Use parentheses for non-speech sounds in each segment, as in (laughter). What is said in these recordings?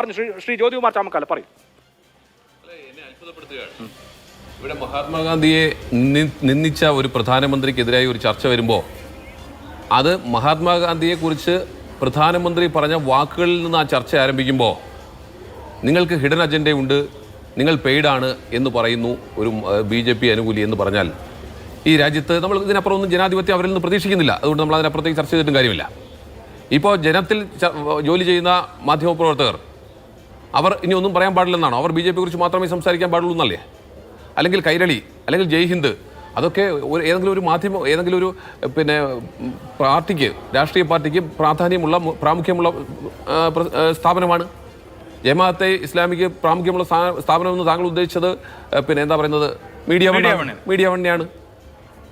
പറഞ്ഞു ശ്രീ ശ്രീ ജ്യോതികുമാർ ചാമക്കാല പറയും. ഇവിടെ മഹാത്മാഗാന്ധിയെ നിന്ദിച്ച ഒരു പ്രധാനമന്ത്രിക്കെതിരായി ഒരു ചർച്ച വരുമ്പോൾ അത് മഹാത്മാഗാന്ധിയെ കുറിച്ച് പ്രധാനമന്ത്രി പറഞ്ഞ വാക്കുകളിൽ നിന്ന് ആ ചർച്ച ആരംഭിക്കുമ്പോൾ നിങ്ങൾക്ക് ഹിഡൻ അജണ്ടയുണ്ട് നിങ്ങൾ പെയ്ഡാണ് എന്ന് പറയുന്നു ഒരു ബി ജെ പി അനുകൂലി എന്ന് പറഞ്ഞാൽ. ഈ രാജ്യത്ത് നമ്മൾ ഇതിനപ്പുറം ഒന്നും ജനാധിപത്യം അവരിൽ നിന്ന് പ്രതീക്ഷിക്കുന്നില്ല. അതുകൊണ്ട് നമ്മൾ അതിനപ്പുറത്തേക്ക് ചർച്ച ചെയ്തിട്ടും കാര്യമില്ല. ഇപ്പോൾ ജനത്തിൽ ജോലി ചെയ്യുന്ന മാധ്യമപ്രവർത്തകർ അവർ ഇനി ഒന്നും പറയാൻ പാടില്ലെന്നാണോ? അവർ ബി ജെ പി കുറിച്ച് മാത്രമേ സംസാരിക്കാൻ പാടുള്ളൂ എന്നല്ലേ? അല്ലെങ്കിൽ കൈരളി അല്ലെങ്കിൽ ജയ് ഹിന്ദ് അതൊക്കെ ഒരു ഏതെങ്കിലും ഒരു മാധ്യമം ഏതെങ്കിലും ഒരു പിന്നെ പാർട്ടിക്ക് രാഷ്ട്രീയ പാർട്ടിക്ക് പ്രാധാന്യമുള്ള പ്രാമുഖ്യമുള്ള സ്ഥാപനമാണ്. ജമാഅത്തെ ഇസ്ലാമിക്ക് പ്രാമുഖ്യമുള്ള സ്ഥാപനമെന്ന് സ്ഥാപനം എന്ന് താങ്കൾ ഉദ്ദേശിച്ചത് പിന്നെ എന്താ പറയുന്നത്? മീഡിയ മീഡിയ വണ്ണിയാണ്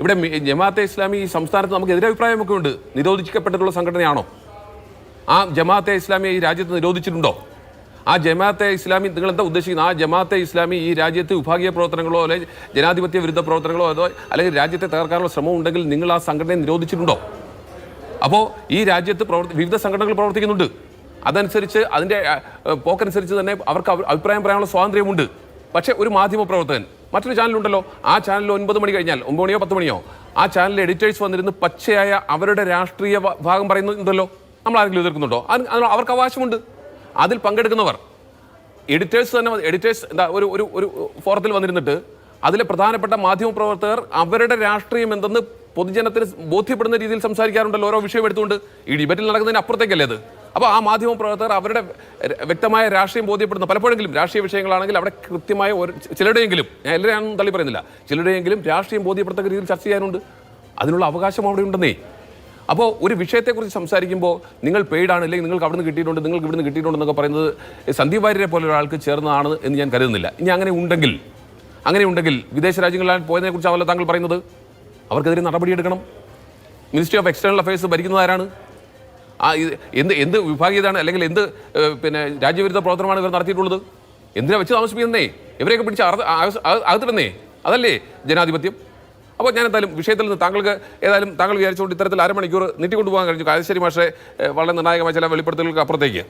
ഇവിടെ ജമാഅത്തെ ഇസ്ലാമി ഈ സംസ്ഥാനത്ത് നമുക്ക് എതിരഭിപ്രായമൊക്കെ ഉണ്ട്. നിരോധിക്കപ്പെട്ടിട്ടുള്ള സംഘടനയാണോ? ആ ജമാഅത്തെ ഇസ്ലാമി ഈ രാജ്യത്ത് നിരോധിച്ചിട്ടുണ്ടോ? ആ ജമാഅത്തെ ഇസ്ലാമി നിങ്ങൾ എന്താ ഉദ്ദേശിക്കുന്നത്? ആ ജമാഅത്തെ ഇസ്ലാമി ഈ രാജ്യത്തെ വിഭാഗീയ പ്രവർത്തനങ്ങളോ അല്ലെങ്കിൽ ജനാധിപത്യ വിരുദ്ധ പ്രവർത്തനങ്ങളോ അതോ അല്ലെങ്കിൽ രാജ്യത്തെ തകർക്കാനുള്ള ശ്രമം ഉണ്ടെങ്കിൽ നിങ്ങൾ ആ സംഘടനയെ നിരോധിച്ചിട്ടുണ്ടോ? അപ്പോൾ ഈ രാജ്യത്ത് പ്രവർത്തി വിവിധ സംഘടനകൾ പ്രവർത്തിക്കുന്നുണ്ട്. അതനുസരിച്ച് അതിന്റെ പോക്കനുസരിച്ച് തന്നെ അവർക്ക് അഭിപ്രായം പറയാനുള്ള സ്വാതന്ത്ര്യമുണ്ട്. പക്ഷേ ഒരു മാധ്യമ പ്രവർത്തകൻ മറ്റൊരു ചാനലുണ്ടല്ലോ ആ ചാനൽ ഒൻപത് മണി കഴിഞ്ഞാൽ ഒമ്പത് മണിയോ പത്ത് മണിയോ ആ ചാനലിലെ എഡിറ്റേഴ്സ് വന്നിരുന്ന് പച്ചയായ അവരുടെ രാഷ്ട്രീയ ഭാഗം പറയുന്നുണ്ടല്ലോ. നമ്മൾ ആരെങ്കിലും എതിർക്കുന്നുണ്ടോ? അതിന് അത് അവർക്ക് അവകാശമുണ്ട്. അതിൽ പങ്കെടുക്കുന്നവർ. എഡിറ്റേഴ്സ് തന്നെ എഡിറ്റേഴ്സ് എന്താ ഒരു ഒരു ഒരു ഫോറത്തിൽ വന്നിരുന്നിട്ട് അതിലെ പ്രധാനപ്പെട്ട മാധ്യമ പ്രവർത്തകർ അവരുടെ രാഷ്ട്രീയം എന്തെന്ന് പൊതുജനത്തിന് ബോധ്യപ്പെടുന്ന രീതിയിൽ സംസാരിക്കാറുണ്ടല്ലോ ഓരോ വിഷയം എടുത്തുകൊണ്ട്. ഈ ഡിബറ്റിൽ നടക്കുന്നതിന് അപ്പുറത്തേക്കല്ലേ അത്? അപ്പോൾ ആ മാധ്യമ പ്രവർത്തകർ അവരുടെ വ്യക്തമായ രാഷ്ട്രീയം ബോധ്യപ്പെടുന്ന പലപ്പോഴെങ്കിലും രാഷ്ട്രീയ വിഷയങ്ങളാണെങ്കിൽ അവിടെ കൃത്യമായ ഒരു ചിലരുടെയെങ്കിലും ഞാൻ എല്ലാവരെയാണെന്നും തള്ളി പറയുന്നില്ല ചിലരുടെയെങ്കിലും രാഷ്ട്രീയം ബോധ്യപ്പെടുത്തക്ക രീതിയിൽ ചർച്ച ചെയ്യാനുണ്ട്. അതിനുള്ള അവകാശം അവിടെ ഉണ്ടെന്നേ. അപ്പോൾ ഒരു വിഷയത്തെക്കുറിച്ച് സംസാരിക്കുമ്പോൾ നിങ്ങൾ പെയ്ഡാണ് അല്ലെങ്കിൽ നിങ്ങൾക്ക് അവിടുന്ന് കിട്ടിയിട്ടുണ്ട് നിങ്ങൾക്ക് ഇവിടുന്ന് കിട്ടിയിട്ടുണ്ടെന്നൊക്കെ പറയുന്നത് സന്ദീപ് വാര്യരെ പോലെ ഒരാൾക്ക് ചേർന്നതാണ് എന്ന് ഞാൻ കരുതുന്നില്ല. ഇനി അങ്ങനെ ഉണ്ടെങ്കിൽ അങ്ങനെ ഉണ്ടെങ്കിൽ വിദേശ രാജ്യങ്ങളിലാണ് പോയതിനെക്കുറിച്ച് കുറിച്ചാണല്ലോ താങ്കൾ പറയുന്നത്? അവർക്കെതിരെ നടപടിയെടുക്കണം മിനിസ്ട്രി ഓഫ് എക്സ്റ്റേണൽ അഫയേഴ്സ് ഭരിക്കുന്നത് ആരാണ്? ആ ഇത് എന്ത് എന്ത് വിഭാഗീയതാണ് അല്ലെങ്കിൽ എന്ത് പിന്നെ രാജ്യവിരുദ്ധ പ്രവർത്തനമാണ് ഇവർ നടത്തിയിട്ടുള്ളത്? എന്തിനാ വെച്ച് താമസിപ്പിക്കുന്നേ? ഇവരെയൊക്കെ പിടിച്ച് അകത്തിടുന്നേ? അതല്ലേ ജനാധിപത്യം? അപ്പോൾ ഞാൻ എന്തായാലും വിഷയത്തിൽ നിന്ന് താങ്കൾക്ക് ഏതായാലും താങ്കൾ വിചാരിച്ചുകൊണ്ട് ഇത്തരത്തിൽ അരമണിക്കൂർ നീട്ടിക്കൊണ്ടുപോകാൻ കഴിഞ്ഞു. കാലശ്ശേരി മാഷെ വളരെ നിർണായകമായ ചില വെളിപ്പെടുത്തലുകൾക്ക് അപ്പുറത്തേക്ക്.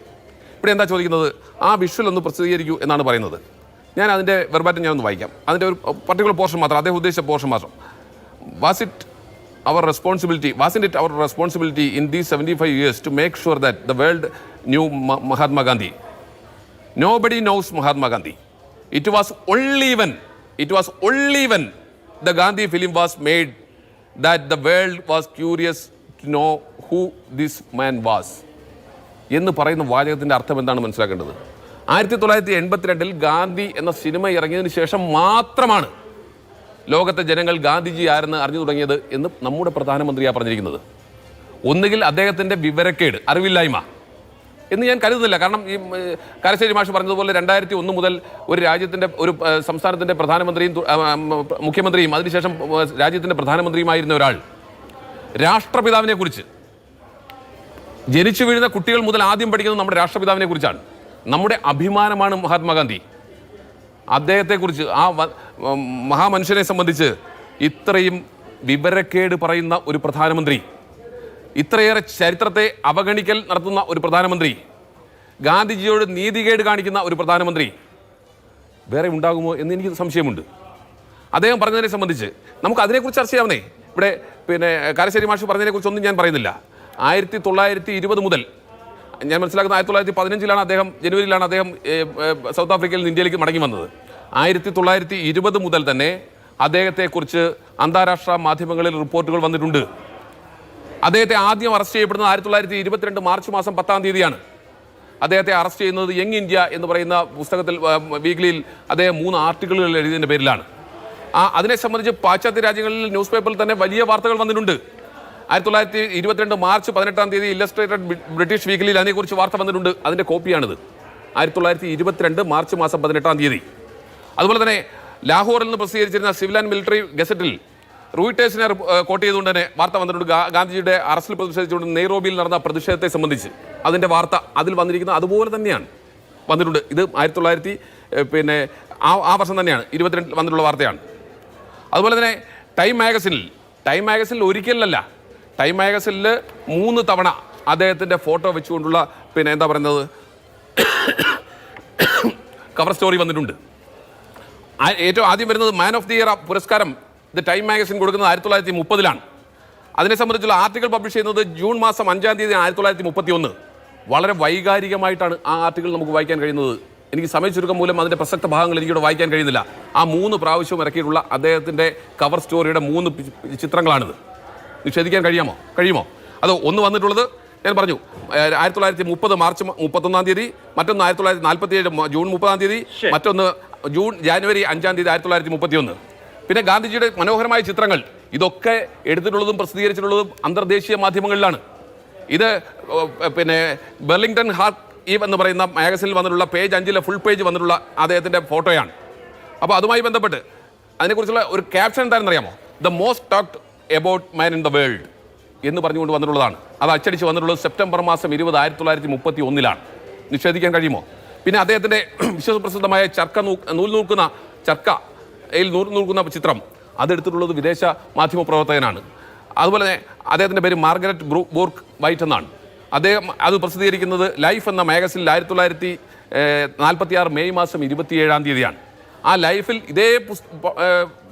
ഇവിടെ എന്താ ചോദിക്കുന്നത്? ആ വിഷ്വൽ ഒന്ന് പ്രസിദ്ധീകരിക്കൂ എന്നാണ് പറയുന്നത്. ഞാൻ അതിന്റെ വെർബാറ്റം ഞാനൊന്ന് വായിക്കാം. അതിന്റെ ഒരു പർട്ടിക്കുലർ പോർഷൻ മാത്രം അദ്ദേഹം ഉദ്ദേശിച്ച പോർഷൻ മാത്രം. Was it our responsibility was in it our responsibility in 75 seventy five years to make sure that the world knew Mahatma Gandhi nobody knows Mahatma Gandhi it was only even it was only when the Gandhi film was made that the world was curious to know who this man was. എന്ന് പറയുന്ന വാചകത്തിന്റെ അർത്ഥം എന്താണ് മനസ്സിലാക്കേണ്ടത് ആയിരത്തി തൊള്ളായിരത്തി എൺപത്തിരണ്ടിൽ ഗാന്ധി എന്ന cinema ഇറങ്ങിയതിന് ശേഷം മാത്രമാണ് ലോകത്തെ ജനങ്ങൾ ഗാന്ധിജി ആരെന്ന് അറിഞ്ഞു തുടങ്ങിയത് എന്ന് നമ്മുടെ പ്രധാനമന്ത്രിയാണ് പറഞ്ഞിരിക്കുന്നത് ഒന്നുകിൽ അദ്ദേഹത്തിന്റെ വിവരക്കേട് അറിവില്ലായ്മ എന്ന് ഞാൻ കരുതുന്നില്ല. കാരണം ഈ കരശ്ശേരി മാഷ് പറഞ്ഞതുപോലെ രണ്ടായിരത്തി ഒന്ന് മുതൽ ഒരു രാജ്യത്തിന്റെ ഒരു സംസ്ഥാനത്തിന്റെ പ്രധാനമന്ത്രിയും മുഖ്യമന്ത്രിയും അതിനുശേഷം രാജ്യത്തിന്റെ പ്രധാനമന്ത്രിയുമായിരുന്ന ഒരാൾ. രാഷ്ട്രപിതാവിനെ കുറിച്ച് ജനിച്ചു വീഴുന്ന കുട്ടികൾ മുതൽ ആദ്യം പഠിക്കുന്നത് നമ്മുടെ രാഷ്ട്രപിതാവിനെ കുറിച്ചാണ് നമ്മുടെ അഭിമാനമാണ് മഹാത്മാഗാന്ധി. അദ്ദേഹത്തെക്കുറിച്ച് ആ മഹാമനുഷ്യനെ സംബന്ധിച്ച് ഇത്രയും വിവരക്കേട് പറയുന്ന ഒരു പ്രധാനമന്ത്രി. ഇത്രയേറെ ചരിത്രത്തെ അവഗണിക്കൽ നടത്തുന്ന ഒരു പ്രധാനമന്ത്രി ഗാന്ധിജിയോട് നീതികേട് കാണിക്കുന്ന ഒരു പ്രധാനമന്ത്രി വേറെ ഉണ്ടാകുമോ എന്ന് എനിക്ക് സംശയമുണ്ട്. അദ്ദേഹം പറഞ്ഞതിനെ സംബന്ധിച്ച് നമുക്ക് അതിനെക്കുറിച്ച് ചർച്ച ചെയ്യാവുന്നേ. ഇവിടെ പിന്നെ കാരശ്ശേരി മാഷ് പറഞ്ഞതിനെക്കുറിച്ചൊന്നും ഞാൻ പറയുന്നില്ല. ആയിരത്തി തൊള്ളായിരത്തി ഇരുപത് മുതൽ ഞാൻ മനസ്സിലാക്കുന്ന ആയിരത്തി തൊള്ളായിരത്തി പതിനഞ്ചിലാണ് അദ്ദേഹം ജനുവരിയിലാണ് അദ്ദേഹം സൗത്ത് ആഫ്രിക്കയിൽ നിന്ന് ഇന്ത്യയിലേക്ക് മടങ്ങി വന്നത്. ആയിരത്തി തൊള്ളായിരത്തി ഇരുപത് മുതൽ തന്നെ അദ്ദേഹത്തെക്കുറിച്ച് അന്താരാഷ്ട്ര മാധ്യമങ്ങളിൽ റിപ്പോർട്ടുകൾ വന്നിട്ടുണ്ട്. അദ്ദേഹത്തെ ആദ്യം അറസ്റ്റ് ചെയ്യപ്പെടുന്നത് ആയിരത്തി തൊള്ളായിരത്തി ഇരുപത്തിരണ്ട് മാർച്ച് മാസം പത്താം തീയതിയാണ്. അദ്ദേഹത്തെ അറസ്റ്റ് ചെയ്യുന്നത് യങ് ഇന്ത്യ എന്ന് പറയുന്ന പുസ്തകത്തിൽ വീക്കിലിയിൽ അദ്ദേഹം മൂന്ന് ആർട്ടിക്കിളുകൾ എഴുതിയതിന്റെ പേരിലാണ്. ആ അതിനെ സംബന്ധിച്ച് പാശ്ചാത്യ രാജ്യങ്ങളിൽ ന്യൂസ് പേപ്പറിൽ തന്നെ വലിയ വാർത്തകൾ വന്നിട്ടുണ്ട്. ആയിരത്തി തൊള്ളായിരത്തി ഇരുപത്തിരണ്ട് മാർച്ച് പതിനെട്ടാം തീയതി ഇല്ലസ്ട്രേറ്റഡ് ബ്രിട്ടീഷ് വീക്കിലിയിൽ അതിനെക്കുറിച്ച് വാർത്ത വന്നിട്ടുണ്ട്. അതിന്റെ കോപ്പിയാണിത്. ആയിരത്തി തൊള്ളായിരത്തി ഇരുപത്തിരണ്ട് മാർച്ച് മാസം പതിനെട്ടാം തീയതി. അതുപോലെ തന്നെ ലാഹോറിൽ നിന്ന് പ്രസിദ്ധീകരിച്ചിരുന്ന സിവിൽ ആൻഡ് മിലിറ്ററി ഗസറ്റിൽ റൂയിട്ടേഴ്സിനെ കോട്ട് ചെയ്തുകൊണ്ട് തന്നെ വാർത്ത വന്നിട്ടുണ്ട്. ഗാന്ധിജിയുടെ അറസ്റ്റിൽ പ്രതിഷേധിച്ചുകൊണ്ട് നെയ്റോബിയിൽ നടന്ന പ്രതിഷേധത്തെ സംബന്ധിച്ച് അതിന്റെ വാർത്ത അതിൽ വന്നിരിക്കുന്നത് അതുപോലെ തന്നെയാണ്. വന്നിട്ടുണ്ട്. ഇത് ആയിരത്തി തൊള്ളായിരത്തി പിന്നെ ആ ആ വർഷം തന്നെയാണ്. ഇരുപത്തിരണ്ടിൽ വന്നിട്ടുള്ള വാർത്തയാണ്. അതുപോലെ തന്നെ ടൈം മാഗസിനിൽ ടൈം മാഗസിനിൽ ഒരിക്കലല്ല ടൈം മാഗസിനിൽ മൂന്ന് തവണ അദ്ദേഹത്തിന്റെ ഫോട്ടോ വെച്ചുകൊണ്ടുള്ള പിന്നെ എന്താ പറയുന്നത് (coughs) കവർ സ്റ്റോറി വന്നിട്ടുണ്ട്. ഏറ്റവും ആദ്യം വരുന്നത് മാൻ ഓഫ് ദി ഇയർ പുരസ്കാരം ദ ടൈം മാഗസിൻ കൊടുക്കുന്നത് ആയിരത്തി തൊള്ളായിരത്തി മുപ്പതിലാണ് അതിനെ സംബന്ധിച്ചുള്ള ആർട്ടിക്കിൾ പബ്ലിഷ് ചെയ്യുന്നത് ജൂൺ മാസം അഞ്ചാം തീയതി ആയിരത്തി തൊള്ളായിരത്തി മുപ്പത്തി ഒന്ന് വളരെ വൈകാരികമായിട്ടാണ് ആ ആർട്ടിക്കിൾ നമുക്ക് വായിക്കാൻ കഴിയുന്നത്. എനിക്ക് സമയ ചുരുക്കം മൂലം അതിന്റെ പ്രസക്ത ഭാഗങ്ങൾ എനിക്കിവിടെ വായിക്കാൻ കഴിയുന്നില്ല. ആ മൂന്ന് പ്രാവശ്യവും ഇറക്കിയിട്ടുള്ള അദ്ദേഹത്തിന്റെ കവർ സ്റ്റോറിയുടെ മൂന്ന് ചിത്രങ്ങളാണിത്. നിഷേധിക്കാൻ കഴിയാമോ? കഴിയുമോ? അത് ഒന്ന് വന്നിട്ടുള്ളത് ഞാൻ പറഞ്ഞു. ആയിരത്തി തൊള്ളായിരത്തി മുപ്പത് മാർച്ച് മുപ്പത്തൊന്നാം തീയതി മറ്റൊന്ന് ആയിരത്തി തൊള്ളായിരത്തി നാൽപ്പത്തി ഏഴ് ജൂൺ മുപ്പതാം തീയതി മറ്റൊന്ന് ജൂൺ ജാനുവരി അഞ്ചാം തീയതി ആയിരത്തി തൊള്ളായിരത്തി മുപ്പത്തി ഒന്ന് പിന്നെ ഗാന്ധിജിയുടെ മനോഹരമായ ചിത്രങ്ങൾ. ഇതൊക്കെ എടുത്തിട്ടുള്ളതും പ്രസിദ്ധീകരിച്ചിട്ടുള്ളതും അന്തർദേശീയ മാധ്യമങ്ങളിലാണ്. ഇത് പിന്നെ ബെർലിംഗ്ടൺ ഹാർട്ട് ഈവ് എന്ന് പറയുന്ന മാഗസിനിൽ വന്നിട്ടുള്ള പേജ് അഞ്ചിലെ ഫുൾ പേജ് വന്നിട്ടുള്ള അദ്ദേഹത്തിന്റെ ഫോട്ടോയാണ്. അപ്പോൾ അതുമായി ബന്ധപ്പെട്ട് അതിനെക്കുറിച്ചുള്ള ഒരു ക്യാപ്ഷൻ എന്താണെന്ന് അറിയാമോ? The most talked about man in the world എന്ന് പറഞ്ഞുകൊണ്ട് വന്നിട്ടുള്ളതാണ്. അത് അച്ചടിച്ച് വന്നിട്ടുള്ളത് സെപ്റ്റംബർ മാസം ഇരുപത് ആയിരത്തി തൊള്ളായിരത്തി മുപ്പത്തി ഒന്നിലാണ് നിഷേധിക്കാൻ കഴിയുമോ? പിന്നെ അദ്ദേഹത്തിന്റെ (clears throat) വിശ്വപ്രസിദ്ധമായ ചർക്ക നൂ നൂൽ നൂൽക്കുന്ന ചർക്ക നൂറ് നൂൽക്കുന്ന ചിത്രം. അതെടുത്തിട്ടുള്ളത് വിദേശ മാധ്യമ പ്രവർത്തകനാണ്. അതുപോലെ തന്നെ അദ്ദേഹത്തിന്റെ പേര് മാർഗരറ്റ് ബ്രൂ ബോർക്ക് വൈറ്റ് എന്നാണ്. അദ്ദേഹം അത് പ്രസിദ്ധീകരിക്കുന്നത് ലൈഫ് എന്ന മാഗസിനിൽ ആയിരത്തി തൊള്ളായിരത്തി നാൽപ്പത്തി ആറ് മെയ് മാസം ഇരുപത്തിയേഴാം തീയതിയാണ്. ആ ലൈഫിൽ ഇതേ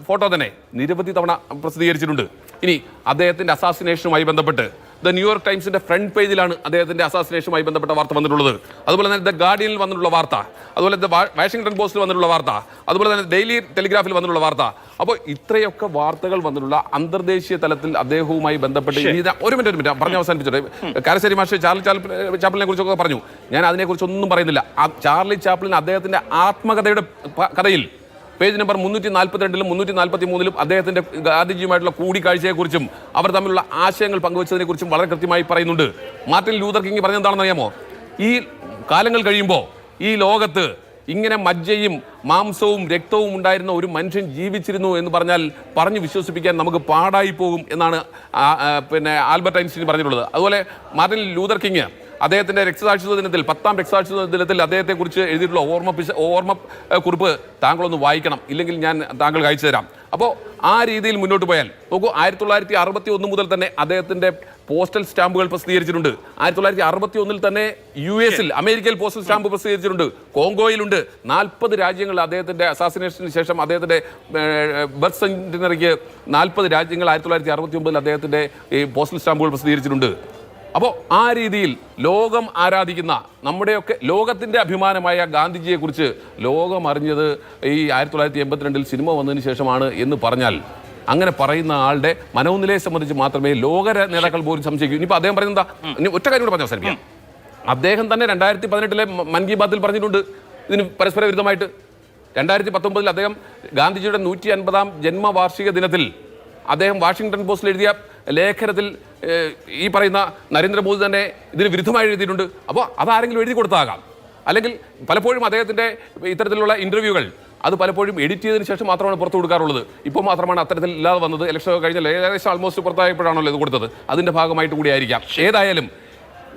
ഫോട്ടോ തന്നെ നിരവധി തവണ പ്രസിദ്ധീകരിച്ചിട്ടുണ്ട്. ഇനി അദ്ദേഹത്തിന്റെ അസാസിനേഷനുമായി ബന്ധപ്പെട്ട് ദ ന്യൂയോർക്ക് ടൈംസിന്റെ ഫ്രണ്ട് പേജിലാണ് അദ്ദേഹത്തിന്റെ അസാസിനേഷനുമായി ബന്ധപ്പെട്ട വാർത്ത വന്നിട്ടുള്ളത്. അതുപോലെ തന്നെ ദ ഗാർഡിയനിൽ വന്നിട്ടുള്ള വാർത്ത. അതുപോലെ ദ വാഷിംഗ്ടൺ പോസ്റ്റിൽ വന്നിട്ടുള്ള വാർത്ത. അതുപോലെ തന്നെ ഡെയിലി ടെലിഗ്രാഫിൽ വന്നിട്ടുള്ള വാർത്ത. അപ്പോൾ ഇത്രയൊക്കെ വാർത്തകൾ വന്നിട്ടുള്ള അന്തർദേശീയ തലത്തിൽ അദ്ദേഹവുമായി ബന്ധപ്പെട്ട് ഇനി ഒരു മിനിറ്റ് ഒരു മിനിറ്റ്. പറഞ്ഞ് അവസാനിപ്പിച്ചോട്ടെ. കാരശ്ശേരി മാഷ് ചാർലി ചാപ്ലിൻ ചാപ്ലിനെ കുറിച്ചൊക്കെ പറഞ്ഞു. ഞാൻ അതിനെക്കുറിച്ചൊന്നും പറയുന്നില്ല. ആ ചാർലി ചാപ്പിളിന് അദ്ദേഹത്തിന്റെ ആത്മകഥയുടെ കഥയിൽ പേജ് നമ്പർ മുന്നൂറ്റി നാൽപ്പത്തിരണ്ടിലും മുന്നൂറ്റി നാൽപ്പത്തി മൂന്നിലും അദ്ദേഹത്തിന്റെ ഗാന്ധിജിയുമായിട്ടുള്ള കൂടിക്കാഴ്ചയെക്കുറിച്ചും അവർ തമ്മിലുള്ള ആശയങ്ങൾ പങ്കുവച്ചതിനെക്കുറിച്ചും വളരെ കൃത്യമായി പറയുന്നുണ്ട്. മാർട്ടിൻ ലൂതർ കിങ് പറഞ്ഞെന്താണെന്ന് അറിയാമോ ഈ കാലങ്ങൾ കഴിയുമ്പോൾ ഈ ലോകത്ത് ഇങ്ങനെ മജ്ജയും മാംസവും രക്തവും ഉണ്ടായിരുന്ന ഒരു മനുഷ്യൻ ജീവിച്ചിരുന്നു എന്ന് പറഞ്ഞാൽ പറഞ്ഞു വിശ്വസിപ്പിക്കാൻ നമുക്ക് പാടായി പോകും എന്നാണ് പിന്നെ ആൽബർട്ട് ഐൻസ്റ്റീൻ പറഞ്ഞിട്ടുള്ളത്. അതുപോലെ മാർട്ടിൻ ലൂതർ കിങ് അദ്ദേഹത്തിന്റെ രക്തസാക്ഷിത്വ ദിനത്തിൽ പത്താം രക്തസാക്ഷിത്വ ദിനത്തിൽ അദ്ദേഹത്തെക്കുറിച്ച് എഴുതിയിട്ടുള്ള ഓർമ്മ ഓർമ്മ കുറിപ്പ് താങ്കളൊന്ന് വായിക്കണം. ഇല്ലെങ്കിൽ ഞാൻ താങ്കൾ അയച്ചു തരാം. അപ്പോൾ ആ രീതിയിൽ മുന്നോട്ട് പോയാൽ നോക്കൂ ആയിരത്തി തൊള്ളായിരത്തി അറുപത്തി ഒന്ന് മുതൽ തന്നെ അദ്ദേഹത്തിന്റെ പോസ്റ്റൽ സ്റ്റാമ്പുകൾ പ്രസിദ്ധീകരിച്ചിട്ടുണ്ട്. ആയിരത്തി തൊള്ളായിരത്തി അറുപത്തി ഒന്നിൽ തന്നെ യു എസിൽ അമേരിക്കയിൽ പോസ്റ്റൽ സ്റ്റാമ്പ് പ്രസിദ്ധീകരിച്ചിട്ടുണ്ട്. കോങ്കോയിലുണ്ട്. നാൽപ്പത് രാജ്യങ്ങളിൽ അദ്ദേഹത്തിന്റെ അസാസിനേഷന് ശേഷം അദ്ദേഹത്തിന്റെ ബർത്ത് സെന്റിനറിക്ക് നാൽപ്പത് രാജ്യങ്ങൾ ആയിരത്തി തൊള്ളായിരത്തി അറുപത്തി ഒമ്പതിൽ അദ്ദേഹത്തിന്റെ ഈ പോസ്റ്റൽ സ്റ്റാമ്പുകൾ പ്രസിദ്ധീകരിച്ചിട്ടുണ്ട്. അപ്പോൾ ആ രീതിയിൽ ലോകം ആരാധിക്കുന്ന നമ്മുടെയൊക്കെ ലോകത്തിന്റെ അഭിമാനമായ ഗാന്ധിജിയെക്കുറിച്ച് ലോകം അറിഞ്ഞത് ഈ ആയിരത്തി തൊള്ളായിരത്തി എൺപത്തിരണ്ടിൽ സിനിമ വന്നതിന് ശേഷമാണ് എന്ന് പറഞ്ഞാൽ അങ്ങനെ പറയുന്ന ആളുടെ മനോനിലയെ സംബന്ധിച്ച് മാത്രമേ ലോക നേതാക്കൾ പോലും സംശയിക്കൂ. ഇനിയിപ്പോൾ അദ്ദേഹം പറയുന്നത് എന്താ? ഇനി ഒറ്റ കാര്യം കൂടെ പറഞ്ഞാൽ അവസാനിപ്പിക്കാം. അദ്ദേഹം തന്നെ രണ്ടായിരത്തി പതിനെട്ടിലെ മൻ കി ബാത്തിൽ പറഞ്ഞിട്ടുണ്ട് ഇതിന് പരസ്പര വിരുദ്ധമായിട്ട്. രണ്ടായിരത്തി പത്തൊമ്പതിൽ അദ്ദേഹം ഗാന്ധിജിയുടെ നൂറ്റി അൻപതാം ജന്മവാർഷിക ദിനത്തിൽ അദ്ദേഹം വാഷിങ്ടൺ പോസ്റ്റിൽ എഴുതിയ ലേഖനത്തിൽ ഈ പറയുന്ന നരേന്ദ്രമോദി തന്നെ ഇതിന് വിരുദ്ധമായി എഴുതിയിട്ടുണ്ട്. അപ്പോൾ അതാരെങ്കിലും എഴുതി കൊടുത്താകാം. അല്ലെങ്കിൽ പലപ്പോഴും അദ്ദേഹത്തിന്റെ ഇത്തരത്തിലുള്ള ഇന്റർവ്യൂകൾ അത് പലപ്പോഴും എഡിറ്റ് ചെയ്തതിന് ശേഷം മാത്രമാണ് പുറത്തു കൊടുക്കാറുള്ളത്. ഇപ്പോൾ മാത്രമാണ് അത്തരത്തിൽ ഇല്ലാതെ വന്നത്. ഇലക്ഷൻ കഴിഞ്ഞാൽ ഏകദേശം ആൾമോസ്റ്റ് പുറത്തായപ്പോഴാണല്ലോ ഇത് കൊടുത്തത്. അതിന്റെ ഭാഗമായിട്ട് കൂടി ആയിരിക്കാം. ഏതായാലും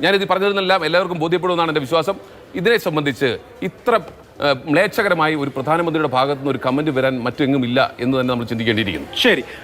ഞാനിത് പറഞ്ഞതിനെല്ലാം എല്ലാവർക്കും ബോധ്യപ്പെടുമെന്നാണ് എന്റെ വിശ്വാസം. ഇതിനെ സംബന്ധിച്ച് ഇത്ര മ്ലേച്ഛകരമായി ഒരു പ്രധാനമന്ത്രിയുടെ ഭാഗത്തുനിന്ന് ഒരു കമന്റ് വരാൻ മറ്റെങ്ങും ഇല്ല എന്ന് തന്നെ നമ്മൾ ചിന്തിക്കേണ്ടിയിരിക്കുന്നു. ശരി.